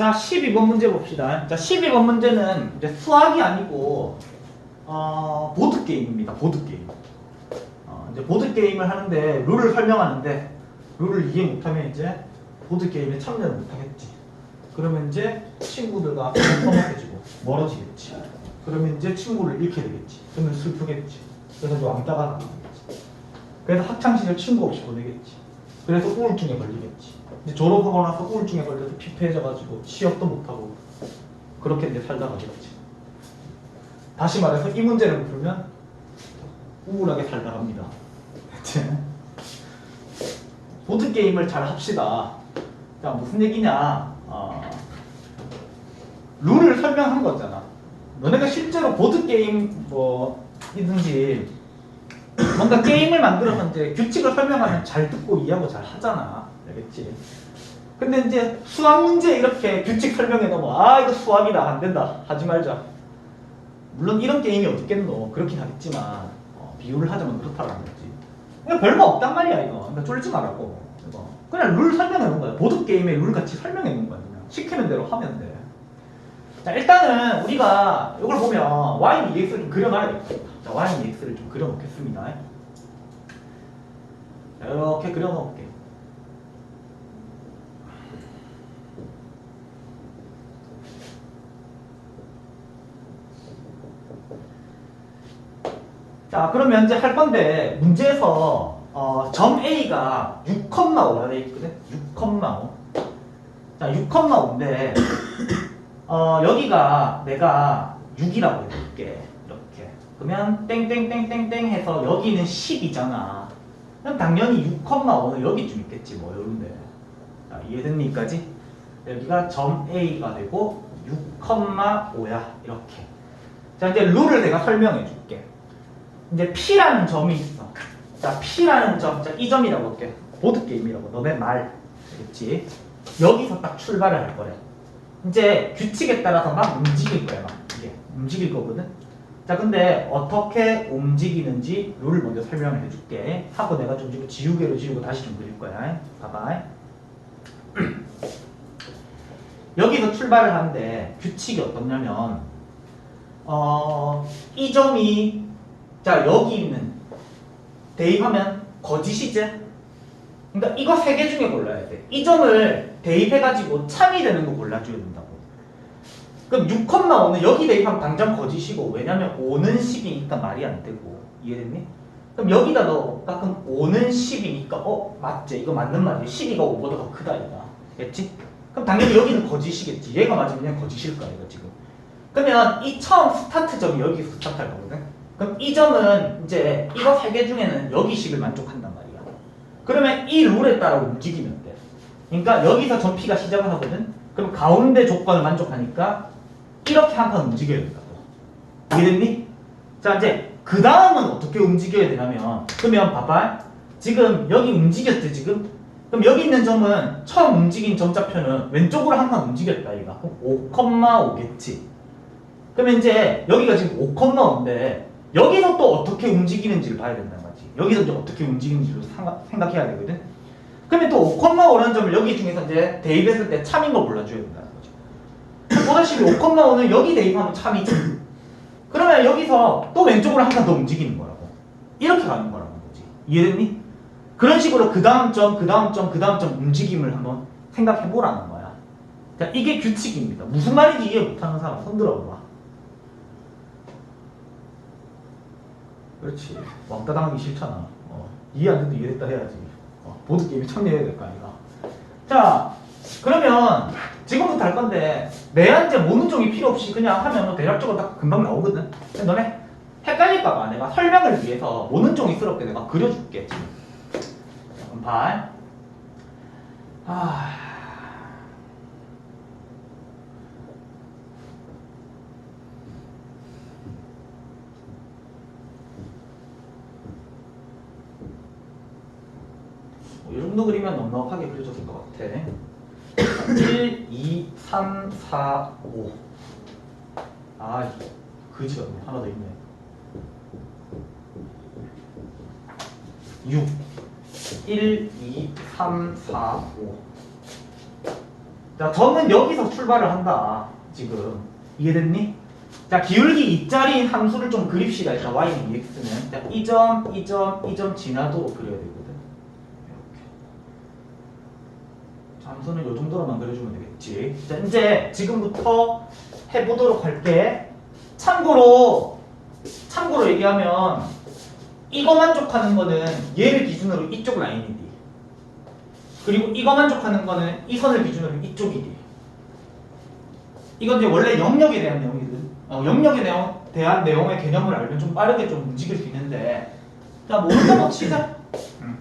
자, 12번 문제 봅시다. 자, 12번 문제는 이제 수학이 아니고 어, 보드 게임입니다. 보드 게임. 어, 이제 보드 게임을 하는데 룰을 설명하는데 룰을 이해 못하면 이제 보드 게임에 참여를 못하겠지. 그러면 이제 친구들과 서먹해지고 멀어지겠지. 그러면 이제 친구를 잃게 되겠지. 그러면 슬프겠지. 그래서 왕따가 나겠지. 그래서 학창 시절 친구 없이 보내겠지. 그래서 우울증에 걸리겠지. 이제 졸업하고 나서 우울증에 걸려서 피폐해져가지고 취업도 못하고 그렇게 이제 살다 가겠지. 다시 말해서 이 문제를 풀면 우울하게 살다 갑니다. 대체 보드 게임을 잘 합시다. 자 무슨 얘기냐? 어, 룰을 설명한 거잖아. 너네가 실제로 보드 게임 뭐 이든지 뭔가 게임을 만들어서 이제 규칙을 설명하면 잘 듣고 이해하고 잘 하잖아. 알겠지? 근데 이제 수학 문제 이렇게 규칙 설명해 놓으면 아 이거 수학이다 안 된다 하지 말자. 물론 이런 게임이 어딨겠노 그렇긴 하겠지만 어, 비유를 하자면 그렇다라는 거지. 그냥 별거 없단 말이야 이거. 그러니까 쫄지 말라고. 그냥 룰 설명해 놓은 거야. 보드 게임의 룰 같이 설명해 놓은 거야. 그냥 시키는 대로 하면 돼. 자 일단은 우리가 이걸 보면 y, ex를 좀 그려놔야겠다. 자 y, ex를 좀 그려놓겠습니다. 자, 이렇게 그려놓을게. 자 그러면 이제 할 건데 문제에서 어, 점 A가 6,5가 돼 있거든. 6,5. 자 6,5인데 어, 여기가 내가 6이라고 해볼게. 이렇게. 그러면 땡땡땡땡땡 해서 여기는 10이잖아. 그럼 당연히 6,5는 여기쯤 있겠지 뭐 이런데. 자, 이해됐니까지? 여기가 점 A가 되고 6,5야 이렇게. 자 이제 룰을 내가 설명해 줄게. 이제 P라는 점이 있어. 자 P라는 점, 자 이 점이라고 볼게. 보드 게임이라고. 너네 말, 알겠지? 여기서 딱 출발을 할 거래. 이제 규칙에 따라서 막 움직일 거야, 막 이게 움직일 거거든. 자, 근데 어떻게 움직이는지 룰을 먼저 설명을 해줄게. 하고 내가 좀 지금 지우개로 지우고 다시 좀 그릴 거야. 봐봐. 여기서 출발을 하는데 규칙이 어떻냐면, 어, 이 점이 자 여기 있는 대입하면 거짓이지. 그러니까 이거 세 개 중에 골라야 돼. 이 점을 대입해가지고 참이 되는 거 골라줘야 된다고. 그럼 6,5는 여기 대입하면 당장 거짓이고 왜냐면 5는 10이니까 말이 안 되고 이해됐니? 그럼 여기다 넣어볼까? 그럼 5는 10이니까 어 맞지? 이거 맞는 말이야. 12가 5보다 더 크다 이거. 됐지? 그럼 당연히 여기는 거짓이겠지. 얘가 맞으면 그냥 거짓일 거야 이거 지금. 그러면 이 처음 스타트 점이 여기서 스타트할 거거든. 그럼 이 점은 이제 이거 세개 중에는 여기 식을 만족한단 말이야. 그러면 이 룰에 따라 움직이면 돼. 그러니까 여기서 점 P가 시작을 하거든. 그럼 가운데 조건을 만족하니까 이렇게 한칸 움직여야 된다고. 이해됐니? 자 이제 그 다음은 어떻게 움직여야 되냐면 그러면 봐봐. 지금 여기 움직였지 지금? 그럼 여기 있는 점은 처음 움직인 점자표는 왼쪽으로 한 칸 움직였다 얘가. 그럼 5,5겠지. 그러면 이제 여기가 지금 5,5인데 여기서 또 어떻게 움직이는지를 봐야 된다는 거지. 여기서 이제 어떻게 움직이는지를 생각, 생각해야 되거든. 그러면 또 5,5라는 점을 여기 중에서 이제 대입했을 때 참인 걸 골라줘야 된다는 거죠. 보다시피 5,5는 여기 대입하면 참이지. 그러면 여기서 또 왼쪽으로 한 칸 더 움직이는 거라고. 이렇게 가는 거라는 거지. 이해됐니? 그런 식으로 그 다음 점, 그 다음 점, 그 다음 점 움직임을 한번 생각해 보라는 거야. 자, 이게 규칙입니다. 무슨 말인지 이해 못하는 사람 손 들어봐. 그렇지. 왕따 당하기 싫잖아. 어, 이해 안 돼도 이해됐다 해야지. 어, 보드 게임에 참여해야 될 거 아니가. 자, 그러면 지금부터 할 건데 내한테 모는 종이 필요 없이 그냥 하면 뭐 대략적으로 딱 금방 나오거든. 근데 너네 헷갈릴까봐 내가 설명을 위해서 모는 종이스럽게 내가 그려줄게 지금. 봐. 아. 정도 그리면 넉넉하게 그려졌을 것 같아. 1, 2, 3, 4, 5. 아, 그지 없네. 하나 더 있네. 6. 1, 2, 3, 4, 5. 자, 저는 여기서 출발을 한다. 지금 이해됐니? 자, 기울기 2짜리 함수를 좀 그립시다. 일단 y는 2x는. 자, 이 점, 이 점, 이점 지나도록 그려야 되거든. 이렇게. 자, 함수는 이 정도로만 그려주면 되겠지. 자, 이제 지금부터 해보도록 할게. 참고로, 참고로 얘기하면 이거 만족하는 거는 얘를 기준으로 이쪽 라인이지. 그리고 이거 만족하는 거는 이 선을 기준으로 이쪽이지. 이건 이제 원래 영역에 대한 내용이거든. 어, 영역에 대한, 대한 내용의 개념을 알면 좀 빠르게 좀 움직일 수 있는데, 자 모른다고 치자. 음.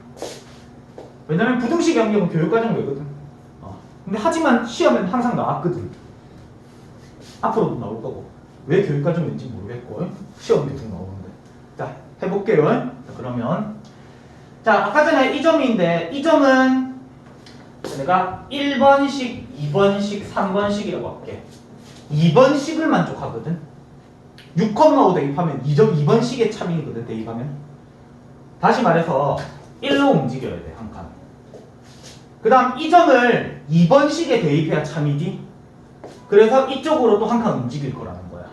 왜냐면 부등식 영역은 교육과정 외거든. 어. 근데 하지만 시험엔 항상 나왔거든. 앞으로도 나올 거고. 왜 교육과정 왠지 모르겠고 시험 계속 나오는데. 자 해볼게요. 자, 그러면 자 아까 전에 이 점인데 이 점은 내가 1번식, 2번식, 3번식이라고 할게. 2번식을 만족하거든. 6,5 대입하면 2점 2번식의 참이거든 대입하면. 다시 말해서 1로 움직여야 돼 한 칸. 그 다음 이 점을 2번 식에 대입해야 참이지. 그래서 이쪽으로 또 한 칸 움직일 거라는 거야.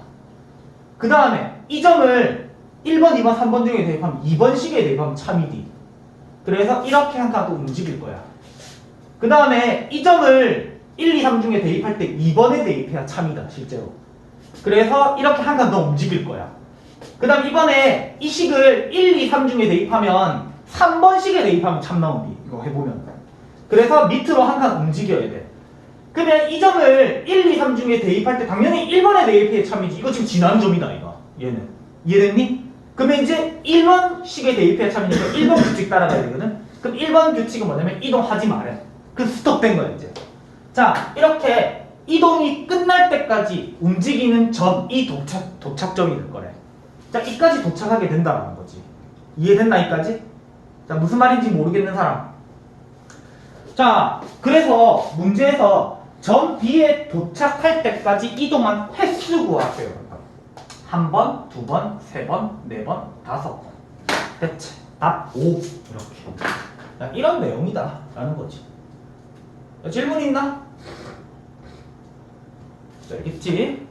그 다음에 이 점을 1번, 2번, 3번 중에 대입하면 2번 식에 대입하면 참이지. 그래서 이렇게 한 칸 또 움직일 거야. 그 다음에 이 점을 1, 2, 3 중에 대입할 때 2번에 대입해야 참이다 실제로 그래서 이렇게 한 칸 더 움직일 거야 그 다음 이번에 이 식을 1, 2, 3 중에 대입하면 3번 식에 대입하면 참 나오니 이거 해보면 그래서 밑으로 한 칸 움직여야 돼 그러면 이 점을 1, 2, 3 중에 대입할 때 당연히 1번에 대입해야 참이지 이거 지금 지난 점이다 이거 얘는 이해됐니? 그러면 이제 1번 식에 대입해야 참이니까 1번 규칙 따라가야 되거든 그럼 1번 규칙은 뭐냐면 이동하지 말해 그 스톱된 거야 이제. 자 이렇게 이동이 끝날 때까지 움직이는 점 이 도착 도착점이 될 거래. 자 이까지 도착하게 된다는 거지. 이해됐나 이까지? 자 무슨 말인지 모르겠는 사람. 자 그래서 문제에서 점 B에 도착할 때까지 이동한 횟수 구하세요. 한 번, 두 번, 세 번, 네 번, 다섯 번. 대체 답 5. 이렇게. 자, 이런 내용이다. 라는 거지. 자, 질문 있나? 자, 있지?